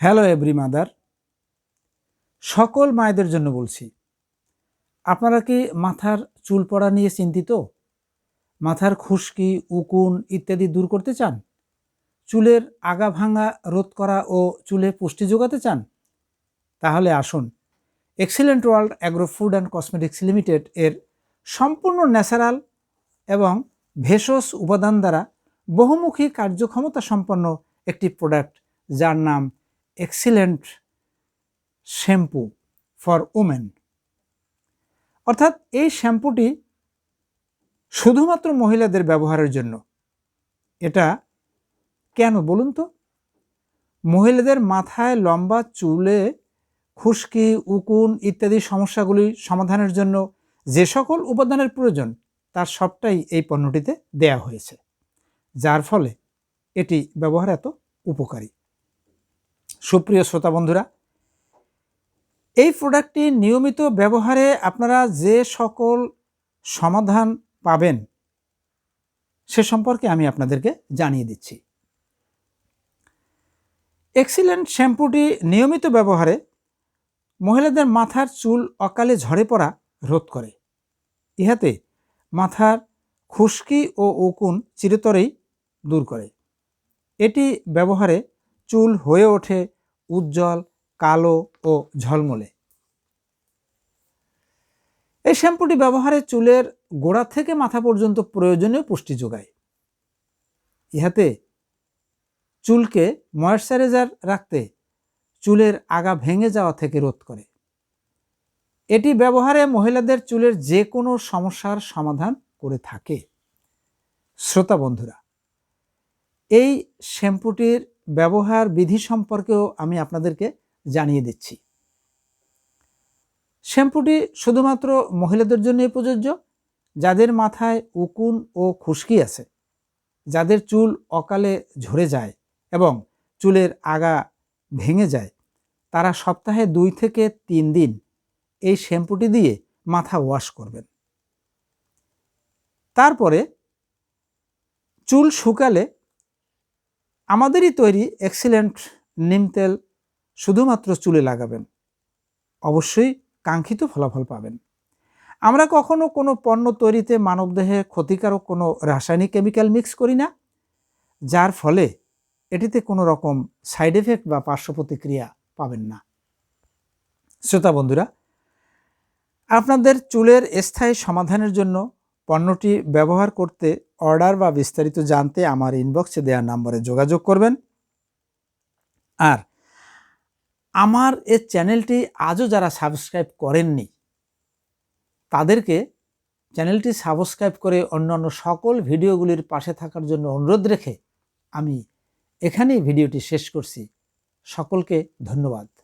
Hello every mother সকল মায়েদের জন্য বলছি, আপনারা কি মাথার চুল পড়া নিয়ে চিন্তিত? মাথার খুশকি, উকুন ইত্যাদি দূর করতে চান? চুলের আগা ভাঙা রোধ করা ও চুলে পুষ্টি যোগাতে চান? তাহলে আসুন excellent world agro food and cosmetics limited এর সম্পূর্ণ ন্যাচারাল এবং ভেষজ উপাদান দ্বারা বহুমুখী কার্যক্ষমতা সম্পন্ন একটি প্রোডাক্ট যার নাম এক্সিলেন্ট শ্যাম্পু ফর ওমেন অর্থাৎ এই শ্যাম্পুটি শুধুমাত্র মহিলাদের ব্যবহারের জন্য। এটা কেন বলুন তো? মহিলাদের মাথায় লম্বা চুলে খুশকি, উকুন ইত্যাদি সমস্যাগুলি সমাধানের জন্য যে সকল উপাদানের প্রয়োজন, তার সবটাই এই পণ্যটিতে দেয়া হয়েছে। যার ফলে এটি ব্যবহার এত উপকারী। সুপ্রিয় শ্রোতা বন্ধুরা, এই প্রোডাক্টটি নিয়মিত ব্যবহারে আপনারা যে সকল সমাধান পাবেন, সে সম্পর্কে আমি আপনাদেরকে জানিয়ে দিচ্ছি। এক্সিলেন্ট শ্যাম্পুটি নিয়মিত ব্যবহারে মহিলাদের মাথার চুল অকালে ঝরে পড়া রোধ করে। ইহাতে মাথার খুশকি ও উকুন চিরতরেই দূর করে। এটি ব্যবহারে চুল হয়ে ওঠে উজ্জ্বল, কালো ও ঝলমলে। এই শ্যাম্পুটি ব্যবহারে চুলের গোড়া থেকে মাথা পর্যন্ত প্রয়োজনীয় পুষ্টি যোগায়। ইহাতে চুলকে ময়শ্চারাইজার রাখতে চুলের আগা ভেঙে যাওয়া থেকে রোধ করে। এটি ব্যবহারে মহিলাদের চুলের যে কোনো সমস্যার সমাধান করে থাকে। শ্রোতা বন্ধুরা, এই শ্যাম্পুটির ব্যবহার বিধি সম্পর্কেও আমি আপনাদেরকে জানিয়ে দিচ্ছি। শ্যাম্পুটি শুধুমাত্র মহিলাদের জন্যই প্রযোজ্য, যাদের মাথায় উকুন ও খুশকি আছে, যাদের চুল অকালে ঝরে যায় এবং চুলের আগা ভেঙে যায়, তারা সপ্তাহে দুই থেকে তিন দিন এই শ্যাম্পুটি দিয়ে মাথা ওয়াশ করবেন। তারপরে চুল শুকালে আমাদেরই তৈরি এক্সিলেন্ট নিম তেল শুধুমাত্র চুলে লাগাবেন। অবশ্যই কাঙ্ক্ষিত ফলাফল পাবেন। আমরা কখনো কোনো পণ্য তৈরিতে মানবদেহে ক্ষতিকারক কোনো রাসায়নিক কেমিক্যাল মিক্স করি না, যার ফলে এটিতে কোনো রকম সাইড এফেক্ট বা পার্শ্ব প্রতিক্রিয়া পাবেন না। শ্রোতা বন্ধুরা, আপনাদের চুলের স্থায়ী সমাধানের জন্য পণ্যটি ব্যবহার করতে অর্ডার বা বিস্তারিত জানতে আমার ইনবক্সে দেওয়া নম্বরে যোগাযোগ করবেন। আর আমার এ চ্যানেলটি আজও যারা সাবস্ক্রাইব করেননি, তাদেরকে চ্যানেলটি সাবস্ক্রাইব করে অন্যান্য সকল ভিডিওগুলির পাশে থাকার জন্য অনুরোধ রেখে আমি এখানেই ভিডিওটি শেষ করছি। সকলকে ধন্যবাদ।